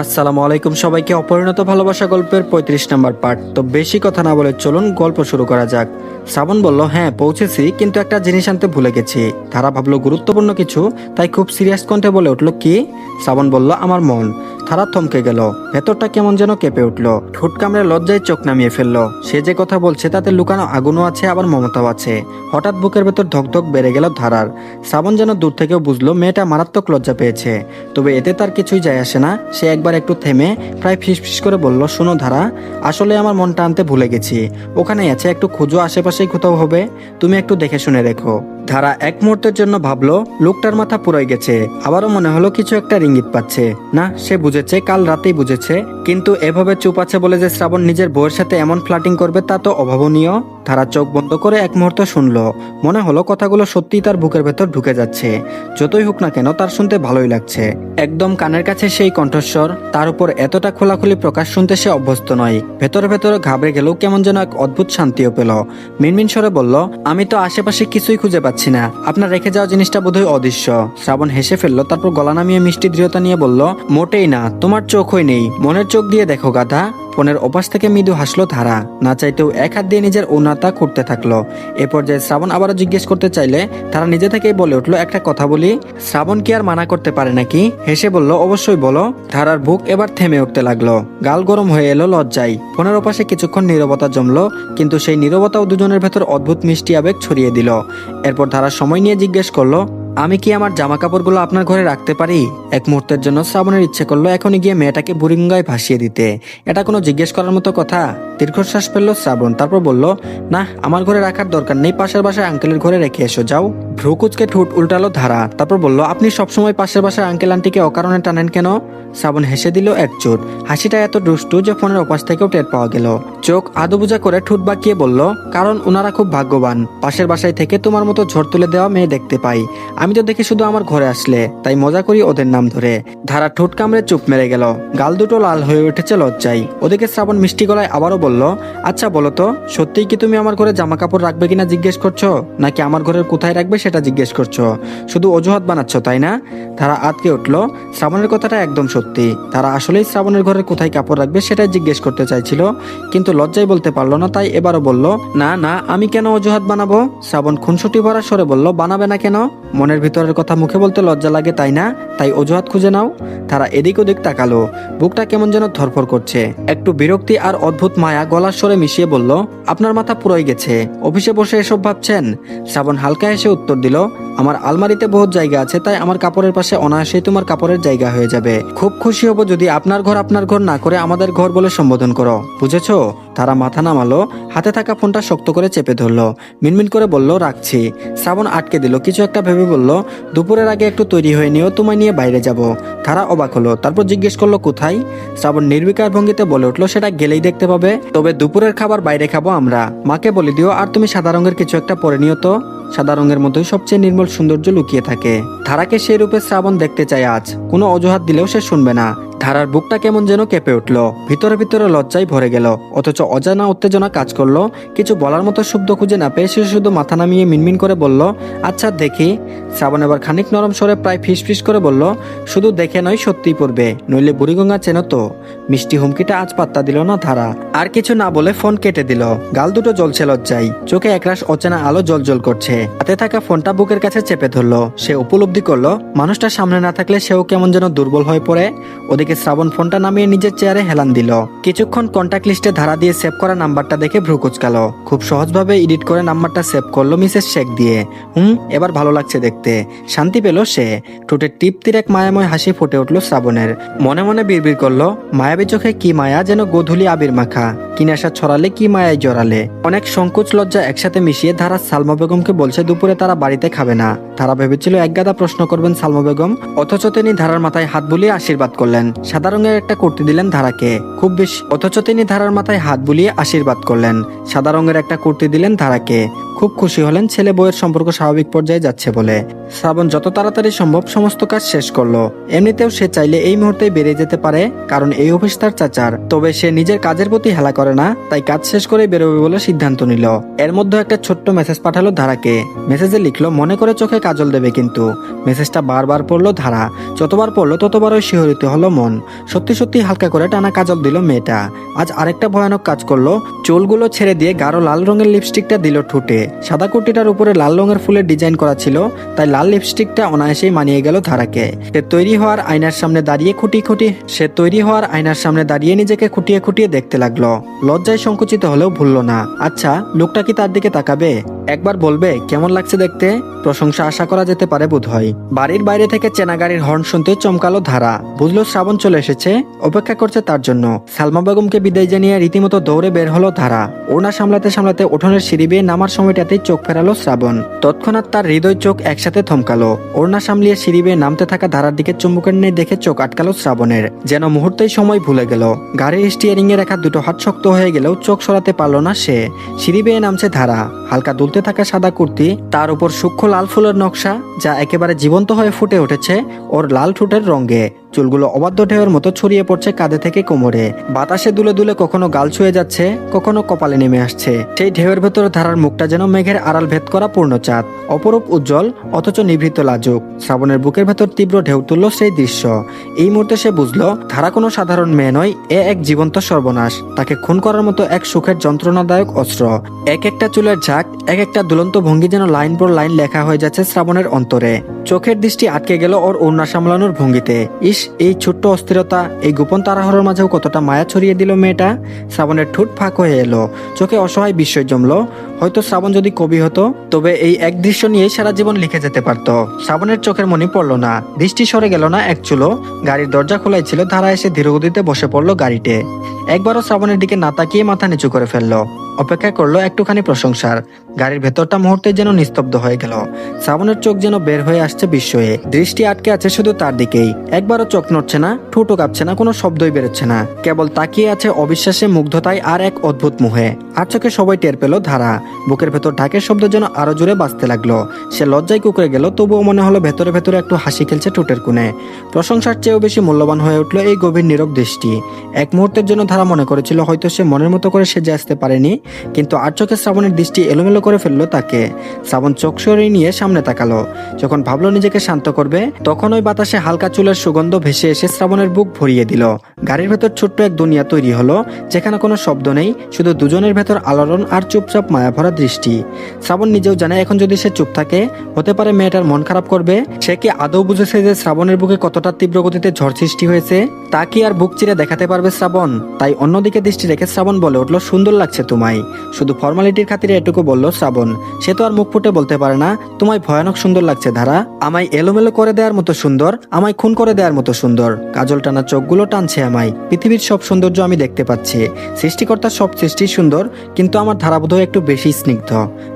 আসসালামু আলাইকুম সবাইকে অপরিণত ভালোবাসা গল্পের পঁয়ত্রিশ নম্বর পার্ট। তো বেশি কথা না বলে চলুন গল্প শুরু করা যাক। শ্রাবণ বলল হ্যাঁ পৌঁছেছি, কিন্তু একটা জিনিস আনতে ভুলে গেছি। তারা ভাবলো গুরুত্বপূর্ণ কিছু, তাই খুব সিরিয়াস কণ্ঠে বলে উঠল, কি? শ্রাবণ বলল, আমার মন। তারা থমকে গেল। ভেতরটা কেমন যেন কেঁপে উঠল। ঠোঁট কামড়ে লজ্জায় চোখ নামিয়ে ফেলল। সে যে কথা বলছে তাতে লুকানো আগুনও আছে, আবার মমতাও আছে। হঠাৎ বুকের ভেতর ধকধক বেড়ে গেল ধারার। শ্রাবণ যেন দূর থেকেও বুঝলো, মেয়েটা মারাত্মক লজ্জা পেয়েছে। তবে এতে তার কিছুই যায় আসে না। সে একবার একটু থেমে প্রায় ফিস করে বলল, শোনো ধারা, আসলে আমার মনটা আনতে ভুলে গেছি। ওখানেই আছে, একটু খুঁজো, আশেপাশেই কোথাও হবে। তুমি একটু দেখে শুনে রেখো। ধারা এক মুহূর্তের জন্য ভাবলো, লোকটার মাথা পুরাই গেছে। আবারও মনে হলো কিছু একটা রিঙ্গিত পাচ্ছে। না, সে বুঝেছে, কাল রাতেই বুঝেছে। কিন্তু এভাবে চুপ আছে বলে যে শ্রাবণ নিজের বউয়ের সাথে এমন ফ্লাটিং করবে তা তো অভাবনীয়। তারা চোখ বন্ধ করে এক মুহূর্ত শুনলো। মনে হলো কথাগুলো সত্যিই তার বুকের ভেতর ঢুকে যাচ্ছে। যতই হোক না কেন তার শুনতে ভালোই লাগছে। একদম কানের কাছে সেই কণ্ঠস্বর, তার উপর এতটা খোলাখুলি প্রকাশ শুনতে সে অভ্যস্ত নয়। ভেতরে ভেতরে ঘাবড়ে গেলেও কেমন যেন এক অদ্ভুত শান্তিও পেল। মিনমিন স্বরে বলল, আমি তো আশেপাশে কিছুই খুঁজে পাচ্ছি না। আপনার রেখে যাওয়া জিনিসটা বোধহয় অদৃশ্য। শ্রাবণ হেসে ফেলল, তারপর গলা নামিয়ে মিষ্টি দৃঢ়তা নিয়ে বলল, মোটেই না, তোমার চোখই নেই। মনের চোখ দিয়ে দেখো গাধা। ফোনের ওপাশ থেকে মৃদু হাসলো ধারা। না চাইতেও এক হাত দিয়ে নিজের ওনাতা খুঁড়তে থাকল। এ পর্যায়ে শ্রাবণ আবারও জিজ্ঞেস করতে চাইলে তারা নিজে থেকেই বলে উঠল, একটা কথা বলি, শ্রাবণ কি আর মানা করতে পারে নাকি? হেসে বলল, অবশ্যই বলো। ধারার বুক এবার থেমে উঠতে লাগল। গাল গরম হয়ে এলো লজ্জায়। ফোনের ওপাশে কিছুক্ষণ নীরবতা জমলো, কিন্তু সেই নীরবতাও দুজনের ভেতর অদ্ভুত মিষ্টি আবেগ ছড়িয়ে দিল। এরপর ধারা সময় নিয়ে জিজ্ঞেস করল আমি কি আমার জামা কাপড়গুলো আপনার ঘরে রাখতে পারি? এক মুহূর্তের জন্য শ্রাবণের ইচ্ছে করল এখনই গিয়ে মেয়েটাকে বুড়িঙ্গায় ভাসিয়ে দিতে। এটা কোনো জিজ্ঞেস করার মতো কথা। দীর্ঘশ্বাস ফেলল শ্রাবণ, তারপর বলল, না, আমার ঘরে রাখার দরকার নেই, পাশের বাসায় আঙ্কেলের ঘরে রেখে এসো, যাও। ভ্রুকুচকে ঠোঁট উল্টালো ধারা, তারপর বলল, আপনি সবসময় পাশের বাসায় আঙ্কেল আন্টিকে অকারণে টানেন কেন? শ্রাবণ হেসে দিল এক চোট হাসিটা এত দুষ্টু যে ফোনের ওপাশ থেকেও টের পাওয়া গেল। চোখ আদুবুজা করে ঠোঁট বাঁকিয়ে বলল, কারণ ওনারা খুব ভাগ্যবান। পাশের বাসায় থেকে তোমার মতো ঝড় তুলে দেওয়া মেয়ে দেখতে পাই। আমি তো দেখি শুধু আমার ঘরে আসলে, তাই মজা করি ওদের নাম ধরে। ধারা ঠোঁট কামড়ে চুপ মেরে গেল। গাল দুটো লাল হয়ে উঠেছে লজ্জায়। ওদিকে শ্রাবণ মিষ্টি গলায় আবারও বলল আচ্ছা বলো তো, সত্যিই কি তুমি আমার ঘরে জামা কাপড় রাখবে কিনা জিজ্ঞেস করছ? নাকি আমার ঘরের কোথায় রাখবে সেটা জিজ্ঞেস করছ? শুধু অজুহাত বানাচ্ছ, তাই না? তারা আটকে উঠল। শ্রাবণের কথাটা একদম সত্যি। তারা আসলেই শ্রাবণের ঘরের কোথায় কাপড় রাখবে সেটাই জিজ্ঞেস করতে চাইছিল, কিন্তু লজ্জায় বলতে পারল না, তাই এবারও বলল, না না, আমি কেন অজুহাত বানাবো? শ্রাবণ খুনসুটি ভরা সরে বলল, বানাবে না কেন? মনের ভিতরের কথা মুখে বলতে লজ্জা লাগে, তাই না? তাই অজুহাত খুঁজে নাও। তারা এদিক ওদিক তাকালো। বুকটা কেমন যেন ধরফর করছে। একটু বিরক্তি আর অদ্ভুত মায়া গলার স্বরে মিশিয়ে বলল, আপনার মাথা পুরোই গেছে। অফিসে বসে এসব ভাবছেন? শ্রাবণ হালকা এসে উত্তর দিল, আমার আলমারিতে বহুত জায়গা আছে, তাই আমার কাপড়ের পাশে অনায়াসেই তোমার কাপড়ের জায়গা হয়ে যাবে। খুব খুশি হব যদি আপনার ঘর আপনার ঘর না করে আমাদের ঘর বলে সম্বোধন করো। বুঝেছ? তারা মাথা নামালো, হাতে থাকা ফোনটা শক্ত করে চেপে ধরলো। মিনমিন করে বলল, রাখছি। শ্রাবণ আটকে দিল, কিছু একটা ভেবে বলল, দুপুরের আগে একটু তৈরি হয়ে নিও, তোমায় নিয়ে বাইরে যাব। তারা অবাক হলো, তারপর জিজ্ঞেস করল, কোথায়? শ্রাবণ নির্বিকার ভঙ্গিতে বলে উঠল, সেটা গেলেই দেখতে পাবে। তবে দুপুরের খাবার বাইরে খাব আমরা। মাকে বলে দিও, আর তুমি সাদা রঙের কিছু একটা পরে নিও তো। সাদা রঙের মধ্যেই সবচেয়ে নির্মল সৌন্দর্য লুকিয়ে থাকে। ধারাকে সেই রূপে শ্রাবণ দেখতে চায় আজ। কোনো অজুহাত দিলেও সে শুনবে না। ধারার বুকটা কেমন যেন কেঁপে উঠল। ভিতরে ভিতরে লজ্জায় ভরে গেল। অথচ অজানা উত্তেজনা কাজ করল। কিছু বলার মতো শব্দ খুঁজে না পেয়ে সে শুধু মাথা নামিয়ে মিনমিন করে বলল আচ্ছা দেখি। শ্রাবণ এবার খানিক নরম স্বরে প্রায় ফিস ফিস করে বলল, শুধু দেখে নয়, সত্যিই পড়বে। নইলে বুড়িগঙ্গা চেনো তো। মিষ্টি হুমকিটা আজ পাত্তা দিল না ধারা। আর কিছু না বলে ফোন কেটে দিল। গাল দুটো জ্বলছে লজ্জায়। চোখে একরাশ অচেনা আলো জল করছে। হাতে থাকা ফোনটা বুকের কাছে চেপে ধরলো। সে উপলব্ধি করল, মানুষটা সামনে না থাকলে সেও কেমন যেন দুর্বল হয়ে পড়ে। ওদিকে শ্রাবণ ফোনটা নামিয়ে নিজের চেয়ারে হেলান দিল। কিছুক্ষণ কন্ট্যাক্ট লিস্টে ধারা দিয়ে সেভ করা নাম্বারটা দেখে ভ্রু কুচকালো। খুব সহজভাবে এডিট করে নাম্বারটা সেভ করল মিসেস শেখ দিয়ে। হুম, এবার ভালো লাগছে দেখতে। শান্তি পেল সে। ঠোঁটের টিপতির এক মায়াময় হাসি ফুটে উঠল শ্রাবণের। মনে মনে বিড়বিড় করল, মায়াবী চোখে কি মায়া যেন গোধুলি আবির মাখা। কিনাশা ছড়ালে কি মায়ায় জড়ালে? অনেক সংকোচ লজ্জা একসাথে মিশিয়ে ধারা সালমা বেগমকে বলছে দুপুরে তারা বাড়িতে খাবে না। তারা ভেবেছিল একগাদা প্রশ্ন করবেন সালমা বেগম, অথচ তিনি ধারার মাথায় হাত বুলিয়ে আশীর্বাদ করলেন। সাদা রঙের একটা কুর্তি দিলেন ধারাকে। খুব বেশি, অথচ তিনি ধারার মাথায় হাত বুলিয়ে আশীর্বাদ করলেন। সাদা রঙের একটা কুর্তি দিলেন ধারাকে। খুব খুশি হলেন ছেলে বউয়ের সম্পর্ক স্বাভাবিক পর্যায়ে যাচ্ছে বলে। শ্রাবণ যত তাড়াতাড়ি সম্ভব সমস্ত কাজ শেষ করল। এমনিতেও সে চাইলে এই মুহূর্তেই বেরিয়ে যেতে পারে, কারণ এই অফিস তার চাচার। তবে সে নিজের কাজের প্রতি হেলা করে না, তাই কাজ শেষ করে বেরোবে বলে সিদ্ধান্ত নিল। এর মধ্যে একটা ছোট্ট মেসেজ পাঠালো ধারাকে। মেসেজে লিখলো, মনে করে চোখে কাজল দেবে কিন্তু। মেসেজটা বারবার পড়ল ধারা। যতবার পড়ল, ততবারই শিহরিত হলো মন। সত্যি সত্যি হালকা করে টানা কাজল দিল মেয়েটা। আজ আরেকটা ভয়ানক কাজ করল। চুলগুলো ছেড়ে দিয়ে গাঢ় লাল রঙের লিপস্টিকটা দিল ঠোঁটে। সাদা কুর্তিটার উপরে লাল রঙের ফুলের ডিজাইন করা ছিল, তাই লাল লিপস্টিকটা অনায়াসেই মানিয়ে গেল ধারাকে। সে তৈরি হওয়ার আয়নার সামনে দাঁড়িয়ে খুঁটি খুঁটি, সে তৈরি হওয়ার আয়নার সামনে দাঁড়িয়ে নিজেকে খুঁটিয়ে খুঁটিয়ে দেখতে লাগল। লজ্জায় সংকুচিত হলেও ভুললো না। আচ্ছা লোকটা কি তার দিকে তাকাবে? একবার বলবে, কেমন লাগছে দেখতে? প্রশংসা আশা করা যেতে পারে বোধহয়। বাড়ির বাইরে থেকে চেনা গাড়ির হর্ন শুনতে চমকালো ধারা। বুঝলো শ্রাবণ চলে এসেছে, অপেক্ষা করছে তার জন্য। সালমা বেগমকে বিদায় জানিয়ে রীতিমতো দৌড়ে বের হলো ধারা। ওড়না সামলাতে সামলাতে উঠোনের সিঁড়ি বেয়ে নামার সময়টাতেই চোখ ফেরালো শ্রাবণ। তৎক্ষণাৎ তার হৃদয় চোখ একসাথে থমকালো। ওড়না সামলিয়ে সিঁড়ি বেয়ে নামতে থাকা ধারার দিকে চুম্বকের নেই দেখে চোখ আটকালো শ্রাবণের। যেন মুহূর্তেই সময় ভুলে গেল। গাড়ির স্টিয়ারিং এ রাখা দুটো হাত শক্ত হয়ে গেলেও চোখ সরাতে পারল না সে। সিঁড়ি বেয়ে নামছে ধারা। হালকা দুলতে থাকা সাদা কুর্তি, তার উপর সূক্ষ্ম লাল ফুলের নকশা, যা একেবারে জীবন্ত হয়ে ফুটে উঠেছে ওর লাল ঠোঁটের রঙে। চুলগুলো অবাধ্য ঢেউয়ের মতো ছড়িয়ে পড়ছে কাঁধে থেকে কোমরে। বাতাসে দুলে দুলে কখনো গাল ছুঁয়ে যাচ্ছে, কখনো কপালে নেমে আসছে। সেই ঢেউয়ের ভেতরে ধারার মুখটা যেন মেঘের আড়াল ভেদ করা পূর্ণচাঁদ অপরূপ উজ্জ্বল, অথচ নিভৃত লাজুক। শ্রাবণের বুকের ভেতর তীব্র ঢেউ তুলল সেই দৃশ্য। এই মুহূর্তে সে বুঝলো, ধারা কোনো সাধারণ মেয়ে নয়, এ এক জীবন্ত সর্বনাশ। তাকে খুন করার মতো এক সুখের যন্ত্রণাদায়ক অস্ত্র। এক একটা চুলের ঝাঁক, এক একটা দুলন্ত ভঙ্গি যেন লাইন পর লাইন লেখা হয়ে যাচ্ছে শ্রাবণের অন্তরে। চোখের দৃষ্টি আটকে গেল ওর ওড়না সামলানোর ভঙ্গিতে। ইস এই ছোট্ট অস্থিরতা, এই গোপন তারাহরের মাঝেও কতটা মায়া ছড়িয়ে দিল মেয়েটা? শ্রাবণের ঠোঁট ফাঁক হয়ে এলো। চোখে অসহায় বিস্ময় জমল। হয়তো শ্রাবণ যদি কবি হতো, তবে এই এক দৃশ্য নিয়ে সারা জীবন লিখে যেতে পারত। শ্রাবণের চোখের মনে পড়ল না। দৃষ্টি সরে গেল না এক চুলো। গাড়ির দরজা খোলাই ছিল। ধারা এসে ধীরগতিতে বসে পড়ল গাড়িতে। একবারও শ্রাবণের দিকে না তাকিয়ে মাথা নিচু করে ফেলল। অপেক্ষা করল একটুখানি প্রশংসার। গাড়ির ভেতরটা মুহূর্তে যেন নিস্তব্ধ হয়ে গেল। শ্রাবণের চোখ যেন বের হয়ে আসছে বিস্ময়ে। দৃষ্টি আটকে আছে শুধু তার দিকেই। একবারও চোখ নড়ছে না ঠুটো কাঁপছে না, কোনো শব্দই বেরোচ্ছে না। কেবল তাকিয়ে আছে অবিশ্বাসে মুগ্ধতায় আর এক অদ্ভুত মুহে। আর চোখে সবাই টের পেল ধারা। বুকের ভেতর ঢাকের শব্দ যেন আরও জোরে বাঁচতে লাগল। সে লজ্জায় কুকড়ে গেল, তবুও মনে হলো ভেতরে ভেতরে একটু হাসি খেলছে ঠোঁটের কোণে। প্রশংসার চেয়েও বেশি মূল্যবান হয়ে উঠল এই গভীর নীরব দৃষ্টি। এক মুহূর্তের জন্য ধারা মনে করেছিল, হয়তো সে মনের মতো করে সেজে আসতে পারেনি, কিন্তু আর চোখে শ্রাবণের দৃষ্টি এলোমেলো করে ফেলল তাকে। শ্রাবণ চোখ সরিয়ে নিয়ে সামনে তাকালো। যখন ভাবলো নিজেকে শান্ত করবে, তখন ওই বাতাসে হালকা চুলের সুগন্ধ ভেসে এসে শ্রাবণের বুক ভরিয়ে দিল। গাড়ির ভেতর ছোট্ট এক দুনিয়া তৈরি হলো, যেখানে কোনো শব্দ নেই, শুধু দুজনের ভেতর আলোড়ন আর চুপচাপ মায়া ভরা দৃষ্টি। শ্রাবণ নিজেও জানে এখন যদি সে চুপ থাকে, হতে পারে মেয়েটার মন খারাপ করবে। সে কি আদৌ বুঝেছে যে শ্রাবণের বুকে কতটা তীব্র গতিতে ঝড় সৃষ্টি হয়েছে? তা কি আর বুক চিরে দেখাতে পারবে শ্রাবণ? তাই অন্যদিকে দৃষ্টি রেখে শ্রাবণ বলে উঠল, সুন্দর লাগছে তোমায়। শুধু ফর্মালিটির খাতিরে এটুকু বলল শ্রাবণ, সে তো আর মুখ ফুটে বলতে পারে না। তোমায় ভয়ানক সুন্দর লাগছে, ধারা। আমায় এলোমেলো করে দেওয়ার মতো সুন্দর, আমায় খুন করে দেওয়ার মতো সুন্দর। কাজল টানা চোখগুলো টানছে আমায়। পৃথিবীর সব সৌন্দর্য আমি দেখতে পাচ্ছি। সৃষ্টিকর্তার সব সৃষ্টি সুন্দর, কিন্তু আমার ধারাবোধ একটু বেশি স্নিগ্ধ।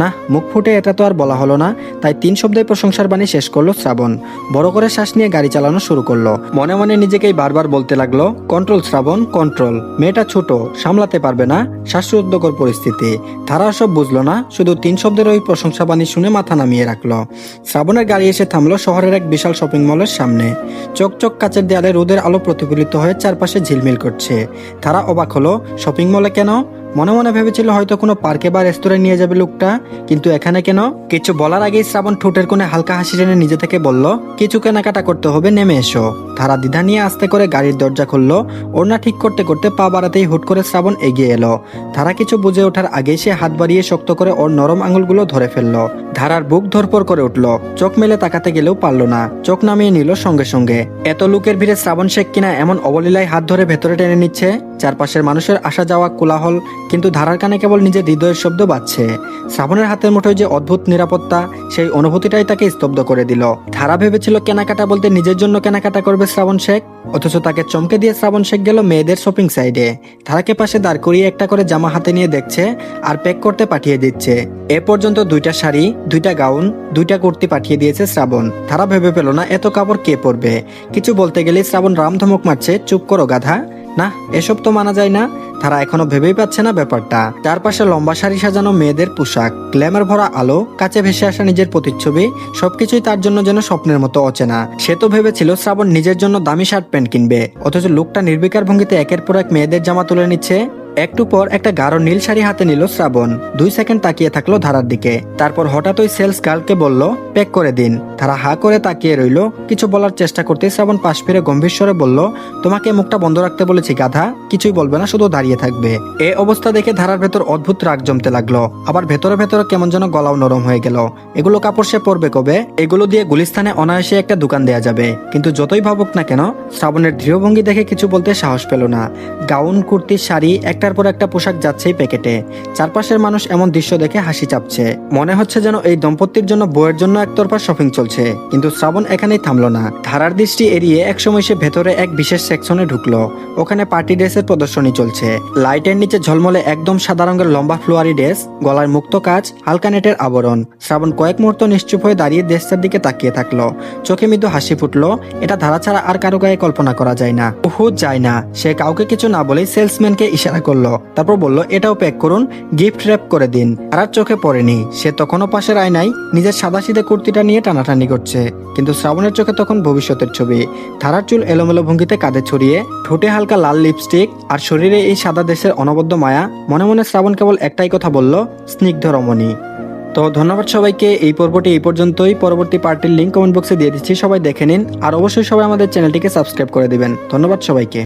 না মুখ ফুটে এটা তো আর বলা হলো না। তাই তিন শব্দে প্রশংসার বাণী শেষ করল শ্রাবণ। বড় করে শ্বাস নিয়ে গাড়ি চালানো শুরু করল। মনে মনে নিজেকেই বারবার বলতে লাগল, কন্ট্রোল শ্রাবণ, কন্ট্রোল। মেয়েটা ছোট, সামলাতে পারবে না, শ্বাসরুদ্ধকর পরিস্থিতি। তারা সব বুঝলো না, শুধু তিন শব্দের ওই প্রশংসা বাণী শুনে মাথা নামিয়ে রাখল। শ্রাবণের গাড়ি এসে থামলো শহরের এক বিশাল শপিং মলের সামনে। চকচক কাচের দেয়ালে রোদের আলো প্রতিফলিত হয়ে চারপাশে ঝিলমিল করছে। তারা অবাক হলো শপিং মলে কেন? মনে মনে ভেবেছিল হয়তো কোনো পার্কে বা রেস্তোরাঁ নিয়ে যাবে লোকটা, কিন্তু এখানে কেন? কিছু বলার আগেই শ্রাবণ ঠোঁটের কোণে হালকা হাসি টেনে নিজে থেকে বলল, কিছু কেনাকাটা করতে হবে, নেমে এসো। তারা দ্বিধা নিয়ে আস্তে করে গাড়ির দরজা খুললো। ওড়না ঠিক করতে করতে পা বাড়াতেই হুট করে শ্রাবণ এগিয়ে এলো। ধারা কিছু বুঝে ওঠার আগেই সে হাত বাড়িয়ে শক্ত করে ওর নরম আঙুলগুলো ধরে ফেলল। ধারার বুক ধরপর করে উঠল। চোখ মেলে তাকাতে গেলেও পারল না। চোখ নামিয়ে নিল সঙ্গে সঙ্গে। এত লোকের ভিড়ে শ্রাবণ শেখ কিনা এমন অবলীলায় হাত ধরে ভেতরে টেনে নিচ্ছে? চারপাশের মানুষের আসা যাওয়া কোলাহল, কিন্তু ধারার কানে কেবল নিজের হৃদয়ের শব্দ বাজছে। শ্রাবণের হাতের মুঠোয় যে অদ্ভুত নিরাপত্তা, সেই অনুভূতিটাই তাকে স্তব্ধ করে দিল। ধারা ভেবেছিল কেনাকাটা বলতে নিজের জন্য কেনাকাটা করবে শ্রাবণ শেখ, অথচ তাকে চমকে দিয়ে শ্রাবণ শেখ গেল মেয়েদের শপিং সাইডে। ধারাকে পাশে দাঁড় করিয়ে একটা করে জামা হাতে নিয়ে দেখছে আর প্যাক করতে পাঠিয়ে দিচ্ছে। এ পর্যন্ত দুইটা শাড়ি, দুইটা গাউন, দুইটা কুর্তি পাঠিয়ে দিয়েছে শ্রাবণ। ধারা ভেবে পেল না, এত কাপড় কে পরবে? কিছু বলতে গেলে শ্রাবণ রাম ধমক মারছে, চুপ করো গাধা। না, এসব তো মানা যায় না। তারা এখনও ভেবেই পাচ্ছে না ব্যাপারটা। চারপাশে লম্বা শাড়ি সাজানো মেয়েদের পোশাক, গ্ল্যামার ভরা আলো, কাছে ভেসে আসা নিজের প্রতিচ্ছবি, সবকিছুই তার জন্য যেন স্বপ্নের মতো অচেনা। সে তো ভেবেছিল শ্রাবণ নিজের জন্য দামি শার্ট প্যান্ট কিনবে। অথচ লোকটা নির্বিকার ভঙ্গিতে একের পর এক মেয়েদের জামা তুলে নিচ্ছে। একটু পর একটা গাঢ় নীল শাড়ি হাতে নিল শ্রাবণ। দুই সেকেন্ড তাকিয়ে থাকল ধারার দিকে। তারপর হঠাৎ ওই সেলস গার্লকে বলল প্যাক করে দিন। তারা হা করে তাকিয়ে রইল। কিছু বলার চেষ্টা করতে শ্রাবণ পাশ ফিরে গম্ভীর স্বরে বলল, তোমাকে মুখটা বন্ধ রাখতে বলেছি, গাধা। কিছুই বলবে না, শুধু দাঁড়িয়ে থাকবে। এ অবস্থা দেখে ধারার ভেতর অদ্ভুত রাগ জমতে লাগল। আবার ভেতরে ভেতরে কেমন যেন গলাও নরম হয়ে গেল। এগুলো কাপড় সে পরবে কবে? এগুলো দিয়ে গুলিস্তানে অনায়াসে একটা দোকান দেয়া যাবে। কিন্তু যতই ভাবুক না কেন, শ্রাবণের দৃঢ়ভঙ্গি দেখে কিছু বলতে সাহস পেল না। গাউন, কুর্তি, শাড়ি, একটার পর একটা পোশাক যাচ্ছেই প্যাকেটে। চারপাশের মানুষ এমন দৃশ্য দেখে হাসি চাপছে। মনে হচ্ছে যেন এই দম্পতির জন্য বইয়ের জন্য একতরফা শপিং চলছে। কিন্তু শ্রাবণ এখানেই থামলো না। ধারার দৃষ্টি এড়িয়ে একসময় সে ভেতরে এক বিশেষ সেকশনে ঢুকলো। ওখানে পার্টি ড্রেসের প্রদর্শনী চলছে। লাইটের নিচে ঝলমলে একদম সাদা রঙের লম্বা ফ্লোয়ারি ড্রেস গলার মুক্ত কাজ, হালকা নেটের আবরণ। শ্রাবণ কয়েক মুহূর্ত নিশ্চুপ হয়ে দাঁড়িয়ে ড্রেসটার দিকে তাকিয়ে থাকল। চোখে মৃদু হাসি ফুটলো। এটা ধারা ছাড়া আর কারও গায়ে কল্পনা করা যায় না। উহু যায় না। সে কাউকে কিছু না বলেই সেলসম্যানকে ইশারা করল। তারপর বলল, এটাও প্যাক করুন। গিফট র্যাপ করে দিন। আর চোখে পড়েনি। সে তখনও পাশের আয়নায় নিজের সাদাসিদে কুর্তিটা নিয়ে টানাটানি করছে। কিন্তু শ্রাবণের চোখে তখন ভবিষ্যতের ছবি। ধারার চুল এলোমেলো ভঙ্গিতে কাঁধে ছড়িয়ে, ঠোঁটে হালকা লাল লিপস্টিক আর শরীরে এই সাদা দেশের অনবদ্য মায়া, মনে মনে শ্রাবণ কেবল একটাই কথা বলল, স্নিগ্ধ রমণী। তো ধন্যবাদ সবাইকে, এই পর্বটি এই পর্যন্তই। পরবর্তী পার্টির লিঙ্ক কমেন্ট বক্সে দিয়ে দিচ্ছি, সবাই দেখে নিন। আর অবশ্যই সবাই আমাদের চ্যানেলটিকে সাবস্ক্রাইব করে দিবেন। ধন্যবাদ সবাইকে।